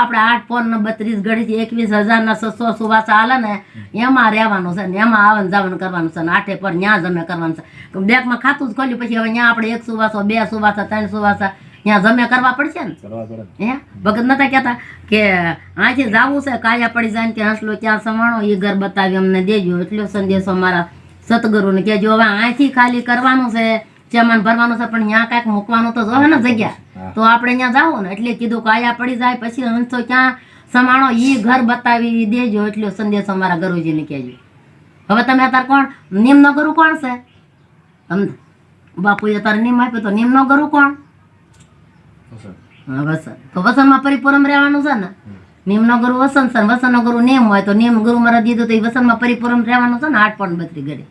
આપણે આઠ ફોન ને બત્રીસ ઘડી એકવીસ હજાર ના છસો સુવાસા હાલે ને એમાં રહેવાનું છે ને એમાં આવન જાવન કરવાનું છે ને આઠે પર ન્યા જમે કરવાનું છે. બેંકમાં ખાતું જ ખોલ્યું પછી હવે ત્યાં આપણે એક સુવાસો બે સુવાસા ત્રણ સુવાસા ત્યાં જમે કરવા પડશે ને? હે? ભગત નતા કહેતા કે આજે જાવું છે કાયા પડી જાય કે હસલો ત્યાં સમાણો એ ઘર બતાવી અમને દેજો. એટલો સંદેશો મારા સતગુરુને. કહેજો હવે અહીંથી ખાલી કરવાનું છે ચેમાન ભરવાનું છે પણ ત્યાં કાંઈક મૂકવાનું તો જો ને જગ્યા. તો આપણે ત્યાં જાવ ને એટલે કીધું કાયા પડી જાય પછી હંસો ક્યાં સમાણો ઈ ઘર બતાવી દેજો એટલો સંદેશો મારા ગરુજીને કહેજો. હવે તમે અત્યારે કોણ? નિમનો ગુરુ કોણ છે? બાપુએ અત્યારે નિમ આપ્યો તો નિમનો ગુરુ કોણ વસન તો વસનમાં પરિપૂર્ણ રહેવાનું છે ને? નિમનો ગુરુ વસન છે ને વસનનો ગુરુ નિયમ હોય તો નિયમ ગુરુ મારા દીધું તો એ વસનમાં પરિપૂર્ણ રહેવાનું છે ને? આઠ પણ બત્રી ઘડી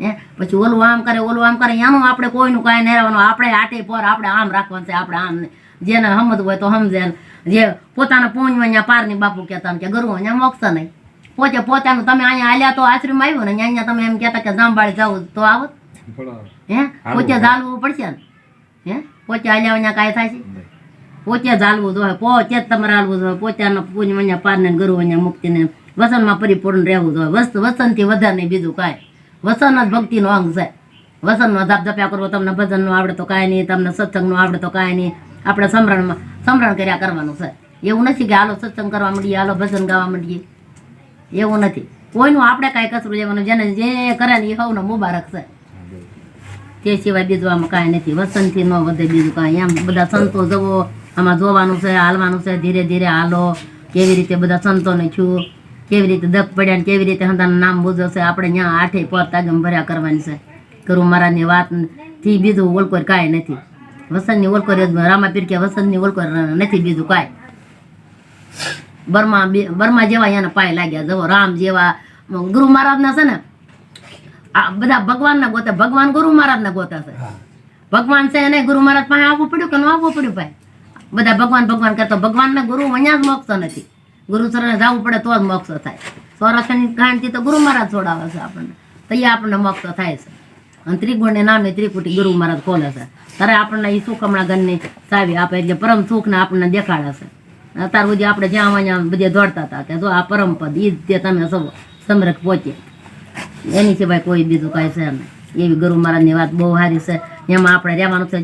હે? પછી ઓલું આમ કરે ઓલું આમ કરે એનું આપણે કોઈનું કાંઈ નહીં રહેવાનું આપણે આટે પર આપણે આમ રાખવાનું છે આપણે આમ જેને સમજવું હોય તો સમજે જે પોતાના પૂંજમાં અહીંયા પારની બાપુ કહેતા કે ગરુ અહીંયા મોક્ષ નહીં. પોતે પોતાનું તમે અહીંયા આલ્યા તો આશ્રમ આવ્યો ને અહીંયા તમે એમ કહેતા કે જાંબાળી જવું તો આવો હે? પોતે ઝાલવું પડશે ને. હે? પોતે આલ્યા અહીંયા કાંઈ થાય છે. પોતે ઝાલવું જોઈએ પોતે જ તમારે હાલવું જોઈએ પોતાના પૂંજ અહીંયા પારને ગરુ અહીંયા મુક્તિને વસનમાં પરિપૂર્ણ રહેવું જોઈએ વસ વસનથી વધારે નહીં બીજું કાંઈ. વસન જ ભક્તિનો અંગ છે. વસનનો જાપ જપ્યા કરવો તમને ભજનનો આવડે તો કાંઈ નહીં, તમને સત્સંગનો આવડે તો કાંઈ નહીં. આપણે સમરણમાં, સમરણ કર્યા કરવાનું છે. એવું નથી કે હાલો સત્સંગ કરવા માંડીએ, હાલો ભજન ગાવા માંડીએ. એવું નથી. કોઈનું આપણે કાંઈ કસરું જવાનું જેને જે કરે ને એ સૌને મુબારક છે. તે સિવાય બીજું આમાં કાંઈ નથી. વસનથી ન વધે બીજું કાંઈ. એમ બધા સંતો જવો આમાં જોવાનું છે, હાલવાનું છે, ધીરે ધીરે હાલો, કેવી રીતે બધા સંતોને છું કેવી રીતે દપ પડ્યા ને કેવી રીતે હંતાનું નામ બુજો છે? આપણે ત્યાં આઠે પર તાગમ ભર્યા કરવાની છે. ગુરુ મહારાજની વાતથી બીજું ઓલકોર કાંઈ નથી. વસંતની ઓલકોર રામા પીરકે વસંતની ઓલકોર નથી બીજું કાંઈ. બર્મા બર્મા જેવા એના પાય લાગ્યા. જવો રામ જેવા ગુરુ મહારાજના છે ને? આ બધા ભગવાનના ગોતે ભગવાન ગુરુ મહારાજના ગોતા છે. ભગવાન છે એને ગુરુ મહારાજ પાસે આવવું પડ્યું કે ન આવવું પડ્યું ભાઈ? બધા ભગવાન ભગવાન કરતો ભગવાનને ગુરુ અહીંયા જ મોક્ષ નથી. ગુરુ શરણે જવું પડે તો જ મોક્ષ થાય. સ્વરક્ષણની કહાણીથી તો ગુરુ મહારાજ છોડાવે છે આપણને. તૈયાર આપણને મોક્ષ થાય છે. અને ત્રિગુણને નામે ત્રિકુટી ગુરુ મહારાજ ખોલે છે. ત્યારે આપણને એ સુખમણા ગનની ચાવી આપે એટલે પરમ સુખને આપણને દેખાડે છે. અત્યાર સુધી આપણે જ્યાં અહીંયા બધે દોડતા હતા કે જો આ પરમ પદ એ જ તે તમે સૌ સમરક પહોંચે એની સિવાય કોઈ બીજું કાંઈ છે નહીં. એવી ગુરુ મહારાજની વાત બહુ સારી છે. એમાં આપણે રહેવાનું છે